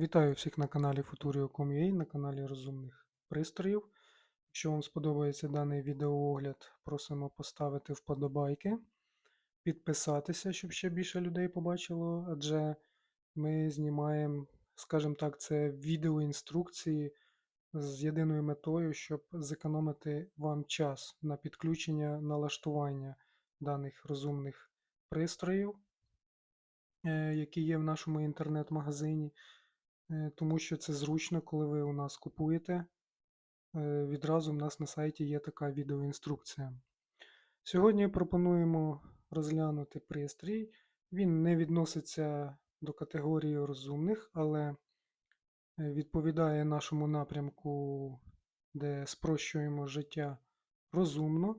Вітаю всіх на каналі Futurio.com.ua, на каналі розумних пристроїв. Якщо вам сподобається даний відеоогляд, просимо поставити вподобайки, підписатися, щоб ще більше людей побачило, адже ми знімаємо, скажімо так, це відеоінструкції з єдиною метою, щоб зекономити вам час на підключення налаштування даних розумних пристроїв, е, які є в нашому інтернет-магазині. Е, Тому що це зручно, коли ви у нас купуєте. е, Відразу в нас на сайті є така відеоінструкція. Сьогодні пропонуємо розглянути пристрій. Він не відноситься до категорії розумних, але е, відповідає нашому напрямку, де спрощуємо життя розумно.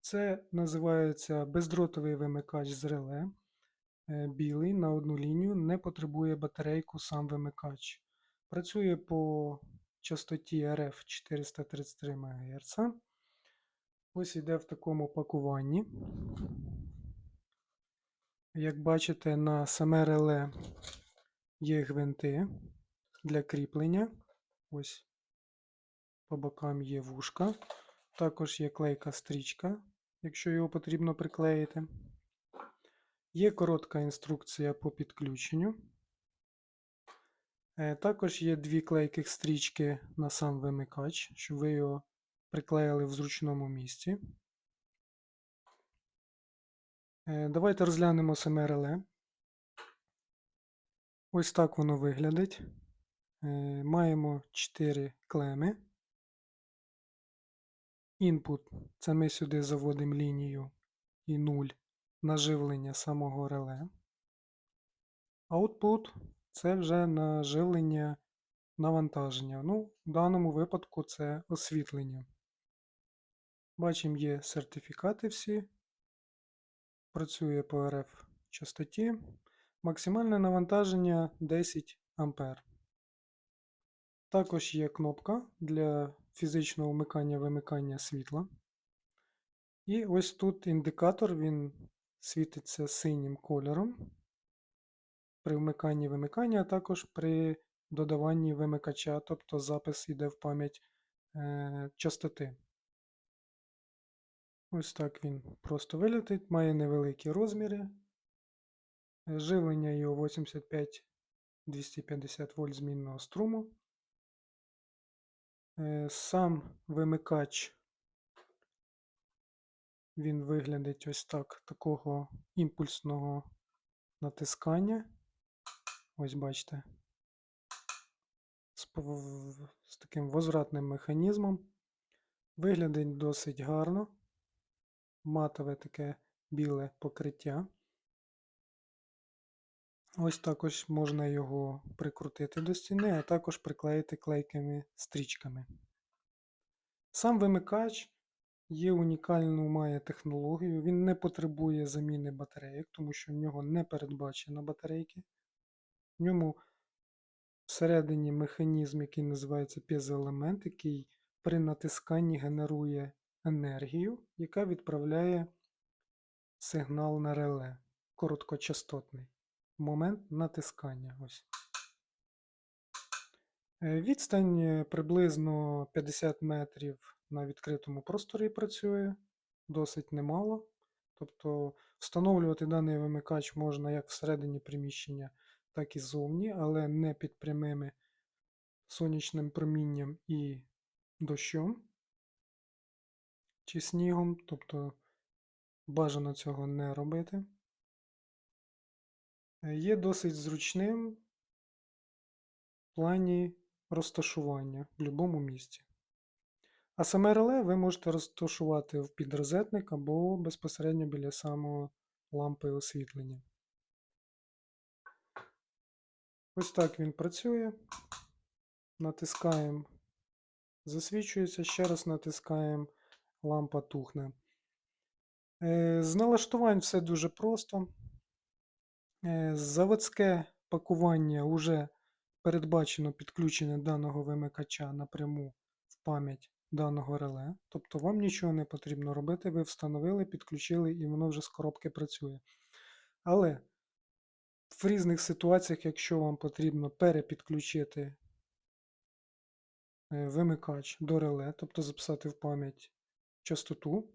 Це називається бездротовий вимикач з реле. Е, Білий на одну лінію не потребує батарейку сам вимикач. Працює по частоті RF 433 МГц. Ось іде в такому пакуванні. Як бачите, на саме реле є гвинти для кріплення. Ось по бокам є вушка. Також є клейка стрічка, якщо його потрібно приклеїти. Є коротка інструкція по підключенню. Е, Також є дві клейких стрічки на сам вимикач, щоб ви його приклеїли в зручному місці. Е, Давайте розглянемо саме реле. Ось так воно виглядить. Е, Маємо 4 клеми. Інпут це ми сюди заводимо лінію і 0 на живлення самого реле. Output це вже на живлення навантаження. Ну, в даному випадку це освітлення. Бачимо, є сертифікати всі. Працює по RF частоті. Максимальне навантаження 10 А. Також є кнопка для фізичного вмикання-вимикання світла. І ось тут індикатор, він світиться синім кольором при вмиканні вимикання, а також при додаванні вимикача, тобто запис йде в пам'ять е, частоти. Ось так він просто вилітить, має невеликі розміри. Е, Живлення його 85-250 вольт змінного струму. Е, Сам вимикач він виглядить ось так, такого імпульсного натискання. Ось бачите. З, з таким возвратним механізмом. Виглядить досить гарно. Матове таке біле покриття. Ось також можна його прикрутити до стіни, а також приклеїти клейкими стрічками. Сам вимикач є унікальну має технологію. Він не потребує заміни батарейок, тому що в нього не передбачено батарейки. В ньому всередині механізм, який називається п'єзоелемент, який при натисканні генерує енергію, яка відправляє сигнал на реле короткочастотний. Момент натискання. Ось. Е, Відстань е, приблизно 50 метрів на відкритому просторі працює, досить немало. Тобто встановлювати даний вимикач можна як всередині приміщення, так і ззовні, але не під прямими сонячним промінням і дощом чи снігом, тобто бажано цього не робити. Е, Є досить зручним в плані розташування в будь-якому місці. А саме реле ви можете розташувати в підрозетник або безпосередньо біля самого лампи освітлення. Ось так він працює. Натискаємо, засвічується, ще раз натискаємо, лампа тухне. Е, З налаштувань все дуже просто. Е, Заводське пакування вже передбачено підключення даного вимикача напряму в пам'ять даного реле. Тобто вам нічого не потрібно робити, ви встановили, підключили і воно вже з коробки працює. Але в різних ситуаціях, якщо вам потрібно перепідключити е, вимикач до реле, тобто записати в пам'ять частоту,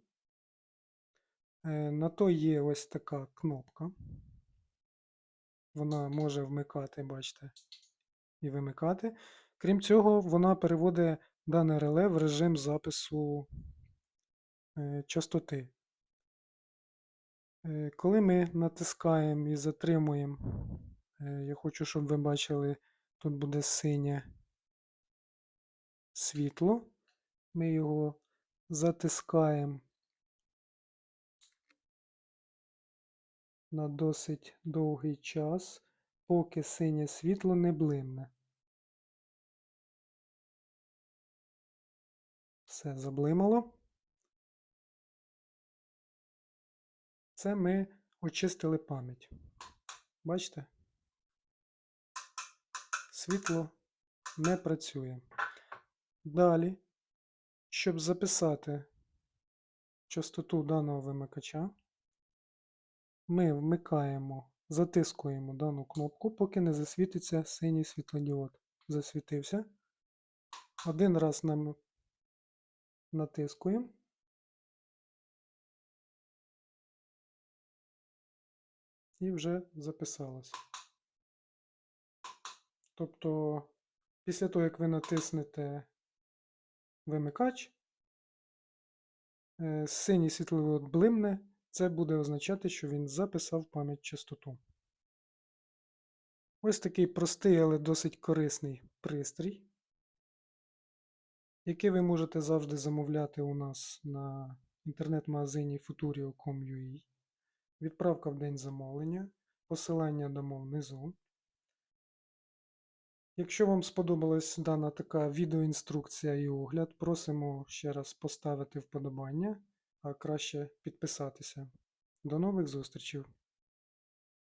е, на то є ось така кнопка. Вона може вмикати, бачите, і вимикати. Крім цього, вона переводить дане реле в режим запису е, частоти. Е, Коли ми натискаємо і затримуємо, е, я хочу, щоб ви бачили, тут буде синє світло. Ми його затискаємо на досить довгий час, поки синє світло не блимне. Все заблимало. Це ми очистили пам'ять. Бачите? Світло не працює. Далі, щоб записати частоту даного вимикача, ми вмикаємо, затискуємо дану кнопку, поки не засвітиться синій світлодіод. Засвітився. Один раз нам натискуємо. І вже записалось. Тобто, після того, як ви натиснете вимикач, е, синій світловод блимне, це буде означати, що він записав пам'ять частоту. Ось такий простий, але досить корисний пристрій, який ви можете завжди замовляти у нас на інтернет-магазині futurio.com.ua. Відправка в день замовлення. Посилання дамо внизу. Якщо вам сподобалась дана така відеоінструкція і огляд, просимо ще раз поставити вподобання, а краще підписатися. До нових зустрічей!